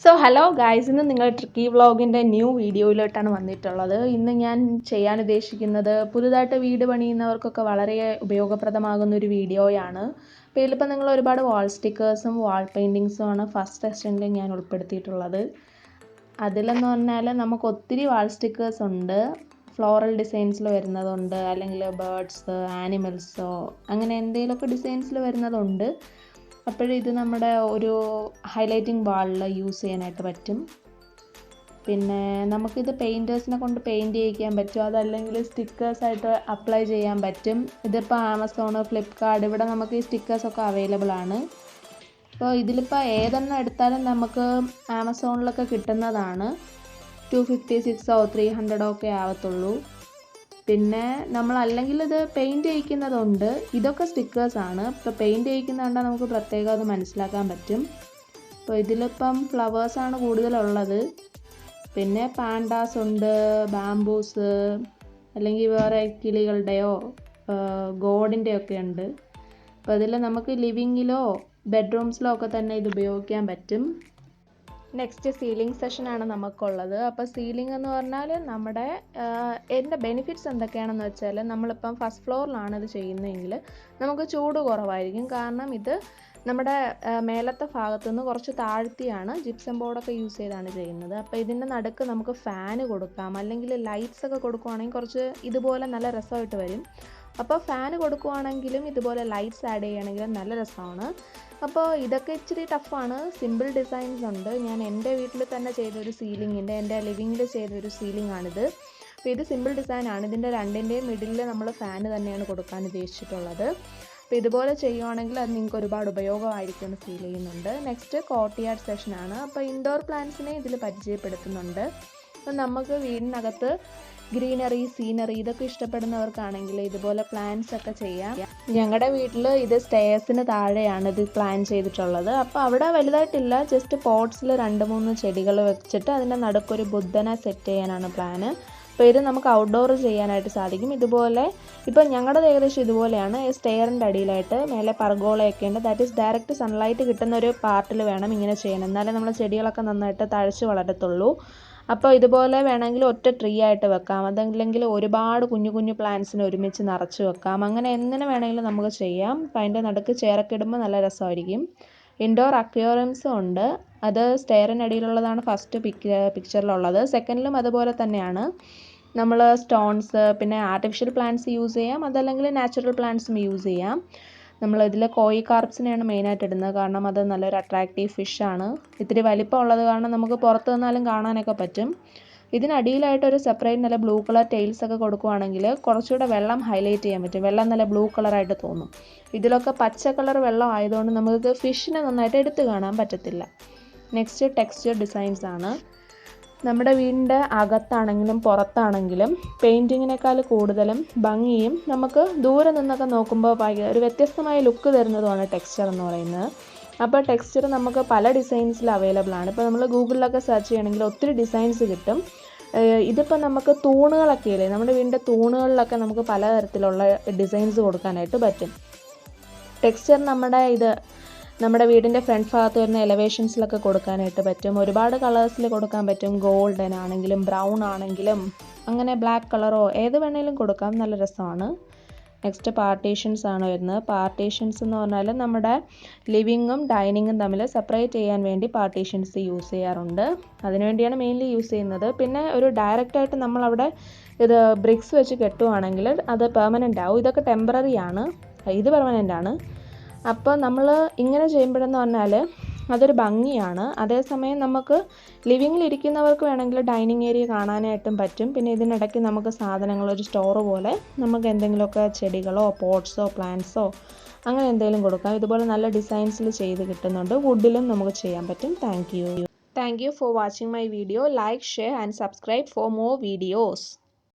So hello guys ഇന്ന് നിങ്ങൾ tricky വ്ളോഗിന്റെ new വീഡിയോയിലോട്ടാണ് വന്നിട്ടുള്ളത്. ഇന്ന് ഞാൻ ചെയ്യാൻ ഉദ്ദേശിക്കുന്നത് പുതുതായിട്ട് വീട് പണിയുന്നവർക്കൊക്കെ വളരെ ഉപയോഗപ്രദമാകുന്ന ഒരു വീഡിയോയാണ് അപ്പോൾ ഇതിലിപ്പോൾ നിങ്ങൾ ഒരുപാട് വാൾ സ്റ്റിക്കേഴ്സും വാൾ പെയിന്റിങ്സും ആണ് ഫസ്റ്റ് സെഷനിൽ ഞാൻ ഉൾപ്പെടുത്തിയിട്ടുള്ളത്. അതിലെന്ന് പറഞ്ഞാൽ നമുക്ക് ഒത്തിരി വാൾ സ്റ്റിക്കേഴ്സ് ഉണ്ട്. ഫ്ലോറൽ ഡിസൈൻസിൽ വരുന്നതുണ്ട്. അല്ലെങ്കിൽ ബേർഡ്സ് ആനിമൽസോ അങ്ങനെ എന്തെങ്കിലുമൊക്കെ ഡിസൈൻസിൽ വരുന്നതുണ്ട്. അപ്പോഴിത് നമ്മുടെ ഒരു ഹൈലൈറ്റിംഗ് വാളിൽ യൂസ് ചെയ്യാനായിട്ട് പറ്റും. പിന്നെ നമുക്കിത് പെയിന്റേഴ്സിനെ കൊണ്ട് പെയിന്റ് ചെയ്യിക്കാൻ പറ്റും. അതല്ലെങ്കിൽ സ്റ്റിക്കേഴ്സായിട്ട് അപ്ലൈ ചെയ്യാൻ പറ്റും. ഇതിപ്പോൾ ആമസോൺ ഫ്ലിപ്കാർട്ട് ഇവിടെ നമുക്ക് ഈ സ്റ്റിക്കേഴ്സൊക്കെ അവൈലബിൾ ആണ്. അപ്പോൾ ഇതിലിപ്പോൾ ഏതെണ്ണം എടുത്താലും നമുക്ക് ആമസോണിലൊക്കെ കിട്ടുന്നതാണ്. ടു ഫിഫ്റ്റി സിക്സോ ത്രീ ഹൺഡ്രഡോ ഒക്കെ ആവത്തുള്ളൂ. പിന്നെ നമ്മൾ അല്ലെങ്കിൽ ഇത് പെയിന്റ് ചെയ്യിക്കുന്നതുണ്ട്. ഇതൊക്കെ സ്റ്റിക്കേഴ്സാണ് ഇപ്പോൾ പെയിന്റ് ചെയ്യിക്കുന്നതുകൊണ്ട് നമുക്ക് പ്രത്യേകം അത് മനസ്സിലാക്കാൻ പറ്റും. അപ്പോൾ ഇതിലിപ്പം ഫ്ലവേഴ്സാണ് കൂടുതലുള്ളത്. പിന്നെ പാൻഡാസ് ഉണ്ട് ബാംബൂസ് അല്ലെങ്കിൽ വേറെ കിളികളുടെയോ ഗോഡിന്റെ ഒക്കെ ഉണ്ട്. അപ്പോൾ അതിൽ നമുക്ക് ലിവിങ്ങിലോ ബെഡ്റൂംസിലോ ഒക്കെ തന്നെ ഇത് ഉപയോഗിക്കാൻ പറ്റും. നെക്സ്റ്റ് സീലിംഗ് സെഷനാണ് നമുക്കുള്ളത്. അപ്പോൾ സീലിംഗ് എന്ന് പറഞ്ഞാൽ നമ്മുടെ എന്റെ ബെനിഫിറ്റ്സ് എന്തൊക്കെയാണെന്ന് വെച്ചാൽ നമ്മളിപ്പം ഫസ്റ്റ് ഫ്ലോറിലാണ് ഇത് ചെയ്യുന്നതെങ്കിൽ നമുക്ക് ചൂട് കുറവായിരിക്കും. കാരണം ഇത് നമ്മുടെ മേലത്തെ ഭാഗത്തു നിന്ന് കുറച്ച് താഴ്ത്തിയാണ് ജിപ്സം ബോർഡൊക്കെ യൂസ് ചെയ്താണ് ചെയ്യുന്നത്. അപ്പോൾ ഇതിന്റെ നടുക്ക് നമുക്ക് ഫാന് കൊടുക്കാം. അല്ലെങ്കിൽ ലൈറ്റ്സ് ഒക്കെ കൊടുക്കുവാണെങ്കിൽ കുറച്ച് ഇതുപോലെ നല്ല രസമായിട്ട് വരും. അപ്പോൾ ഫാൻ കൊടുക്കുവാണെങ്കിലും ഇതുപോലെ ലൈറ്റ്സ് ആഡ് ചെയ്യുകയാണെങ്കിലും നല്ല രസമാണ്. അപ്പോൾ ഇതൊക്കെ ഇച്ചിരി ടഫാണ് സിമ്പിൾ ഡിസൈൻസ് ഉണ്ട്. ഞാൻ എന്റെ വീട്ടിൽ തന്നെ ചെയ്തൊരു സീലിങ്ങിന്റെ എന്റെ ലിവിങ്ങിൽ ചെയ്തൊരു സീലിംഗ് ആണിത്. അപ്പോൾ ഇത് സിമ്പിൾ ഡിസൈൻ ആണ്. ഇതിന്റെ രണ്ടിന്റെയും മിഡിലിൽ നമ്മൾ ഫാന് തന്നെയാണ് കൊടുക്കാൻ ഉദ്ദേശിച്ചിട്ടുള്ളത്. അപ്പോൾ ഇതുപോലെ ചെയ്യുവാണെങ്കിൽ അത് നിങ്ങൾക്ക് ഒരുപാട് ഉപയോഗമായിരിക്കും എന്ന് ഫീൽ ചെയ്യുന്നുണ്ട്. നെക്സ്റ്റ് കോർട്ടിയാർഡ് സെഷനാണ് അപ്പോൾ ഇൻഡോർ പ്ലാന്റ്സിനെ ഇതിൽ പരിചയപ്പെടുത്തുന്നുണ്ട്. അപ്പോൾ നമുക്ക് വീടിനകത്ത് ഗ്രീനറി സീനറി ഇതൊക്കെ ഇഷ്ടപ്പെടുന്നവർക്കാണെങ്കിൽ ഇതുപോലെ പ്ലാന്റ്സ് ഒക്കെ ചെയ്യാം. ഞങ്ങളുടെ വീട്ടിൽ ഇത് സ്റ്റേഴ്സിന് താഴെയാണ് ഇത് പ്ലാൻ ചെയ്തിട്ടുള്ളത്. അപ്പോൾ അവിടെ വലുതായിട്ടില്ല ജസ്റ്റ് പോട്ട്സിൽ രണ്ട് മൂന്ന് ചെടികൾ വെച്ചിട്ട് അതിന്റെ നടുക്കൊരു ബുദ്ധനെ സെറ്റ് ചെയ്യാനാണ് പ്ലാന് അപ്പോൾ ഇത് നമുക്ക് ഔട്ട്ഡോർ ചെയ്യാനായിട്ട് സാധിക്കും. ഇതുപോലെ ഇപ്പോൾ ഞങ്ങളുടെ ഏകദേശം ഇതുപോലെയാണ്. സ്റ്റെയറിന്റെ അടിയിലായിട്ട് മേലെ പർഗോളയൊക്കെ ഉണ്ട്. ദാറ്റ് ഈസ് ഡയറക്റ്റ് സൺലൈറ്റ് കിട്ടുന്ന ഒരു പാർട്ടിൽ വേണം ഇങ്ങനെ ചെയ്യണം എന്നാലേ നമ്മൾ ചെടികളൊക്കെ നന്നായിട്ട് തഴച്ച് വളരത്തുള്ളൂ. അപ്പോൾ ഇതുപോലെ വേണമെങ്കിൽ ഒറ്റ ട്രീ ആയിട്ട് വെക്കാം. അതല്ലെങ്കിൽ ഒരുപാട് കുഞ്ഞു കുഞ്ഞു പ്ലാന്റ്സിനെ ഒരുമിച്ച് നിറച്ച് വെക്കാം. അങ്ങനെ എങ്ങനെ വേണമെങ്കിലും നമുക്ക് ചെയ്യാം. അപ്പോൾ അതിന്റെ നടുക്ക് ചെയറൊക്കെ ഇടുമ്പോൾ നല്ല രസമായിരിക്കും. ഇൻഡോർ അക്വേറിയംസും ഉണ്ട്. അത് സ്റ്റെയറിനടിയിലുള്ളതാണ് ഫസ്റ്റ് പിക് പിക്ചറിലുള്ളത് സെക്കൻഡിലും അതുപോലെ തന്നെയാണ്. നമ്മൾ സ്റ്റോൺസ് പിന്നെ ആർട്ടിഫിഷ്യൽ പ്ലാന്റ്സ് യൂസ് ചെയ്യാം. അതല്ലെങ്കിൽ നാച്ചുറൽ പ്ലാന്റ്സും യൂസ് ചെയ്യാം. നമ്മൾ ഇതിൽ കോയി കാർപ്സിനെയാണ് മെയിനായിട്ട് ഇടുന്നത് കാരണം അത് നല്ലൊരു അട്രാക്റ്റീവ് ഫിഷാണ് ഇത്തിരി വലിപ്പം ഉള്ളത് കാരണം നമുക്ക് പുറത്ത് നിന്നാലും കാണാനൊക്കെ പറ്റും. ഇതിനടിയിലായിട്ട് ഒരു സെപ്പറേറ്റ് നല്ല ബ്ലൂ കളർ ടെയിൽസ് ഒക്കെ കൊടുക്കുവാണെങ്കിൽ കുറച്ചുകൂടെ വെള്ളം ഹൈലൈറ്റ് ചെയ്യാൻ പറ്റും. വെള്ളം നല്ല ബ്ലൂ കളറായിട്ട് തോന്നും. ഇതിലൊക്കെ പച്ച കളർ വെള്ളം ആയതുകൊണ്ട് നമുക്ക് ഫിഷിനെ നന്നായിട്ട് എടുത്തു കാണാൻ പറ്റത്തില്ല. നെക്സ്റ്റ് ടെക്സ്ചർ ഡിസൈൻസ് ആണ്. നമ്മുടെ വീടിന്റെ അകത്താണെങ്കിലും പുറത്താണെങ്കിലും പെയിന്റിങ്ങിനേക്കാൾ കൂടുതലും ഭംഗിയും നമുക്ക് ദൂരെ നിന്നൊക്കെ നോക്കുമ്പോൾ ഭയങ്കര ഒരു വ്യത്യസ്തമായ ലുക്ക് തരുന്നതുമാണ് ടെക്സ്ചർ എന്ന് പറയുന്നത്. അപ്പോൾ ടെക്സ്ചർ നമുക്ക് പല ഡിസൈൻസിൽ അവൈലബിൾ ആണ്. ഇപ്പോൾ നമ്മൾ ഗൂഗിളിലൊക്കെ സെർച്ച് ചെയ്യണമെങ്കിൽ ഒത്തിരി ഡിസൈൻസ് കിട്ടും. ഇതിപ്പോൾ നമുക്ക് തൂണുകളൊക്കെ ഇല്ലേ? നമ്മുടെ വീടിന്റെ തൂണുകളിലൊക്കെ നമുക്ക് പലതരത്തിലുള്ള ഡിസൈൻസ് കൊടുക്കാനായിട്ട് പറ്റും. ടെക്സ്ചർ നമ്മുടെ ഇത് നമ്മുടെ വീടിന്റെ ഫ്രണ്ട് ഭാഗത്ത് വരുന്ന എലവേഷൻസിലൊക്കെ കൊടുക്കാനായിട്ട് പറ്റും. ഒരുപാട് കളേഴ്സിൽ കൊടുക്കാൻ പറ്റും. ഗോൾഡൻ ആണെങ്കിലും ബ്രൗൺ ആണെങ്കിലും അങ്ങനെ ബ്ലാക്ക് കളറോ ഏത് വേണേലും കൊടുക്കാം. നല്ല രസമാണ്. നെക്സ്റ്റ് പാർട്ടീഷൻസ് ആണ് വരുന്നത്. പാർട്ടീഷൻസ് എന്ന് പറഞ്ഞാൽ നമ്മുടെ ലിവിങ്ങും ഡൈനിങ്ങും തമ്മിൽ സെപ്പറേറ്റ് ചെയ്യാൻ വേണ്ടി പാർട്ടീഷൻസ് യൂസ് ചെയ്യാറുണ്ട്. അതിനുവേണ്ടിയാണ് മെയിൻലി യൂസ് ചെയ്യുന്നത്. പിന്നെ ഒരു ഡയറക്റ്റായിട്ട് നമ്മളവിടെ ഇത് ബ്രിക്സ് വെച്ച് കെട്ടുവാണെങ്കിൽ അത് പെർമനന്റ് ആവും. ഇതൊക്കെ ടെമ്പററി ആണ്. ഇത് പെർമനന്റ് ആണ്. അപ്പോൾ നമ്മൾ ഇങ്ങനെ ചെയ്യുമ്പോഴെന്ന് പറഞ്ഞാൽ അതൊരു ഭംഗിയാണ്. അതേസമയം നമുക്ക് ലിവിങ്ങിൽ ഇരിക്കുന്നവർക്ക് വേണമെങ്കിൽ ഡൈനിങ് ഏരിയ കാണാനായിട്ടും പറ്റും. പിന്നെ ഇതിനിടയ്ക്ക് നമുക്ക് സാധനങ്ങൾ ഒരു സ്റ്റോർ പോലെ നമുക്ക് എന്തെങ്കിലുമൊക്കെ ചെടികളോ പോട്ട്സോ പ്ലാന്റ്സോ അങ്ങനെ എന്തെങ്കിലും കൊടുക്കാം. ഇതുപോലെ നല്ല ഡിസൈൻസിൽ ചെയ്ത് കിട്ടുന്നുണ്ട്. വുഡിലും നമുക്ക് ചെയ്യാൻ പറ്റും. Thank you. Thank you for watching my video. Like share and subscribe for more videos.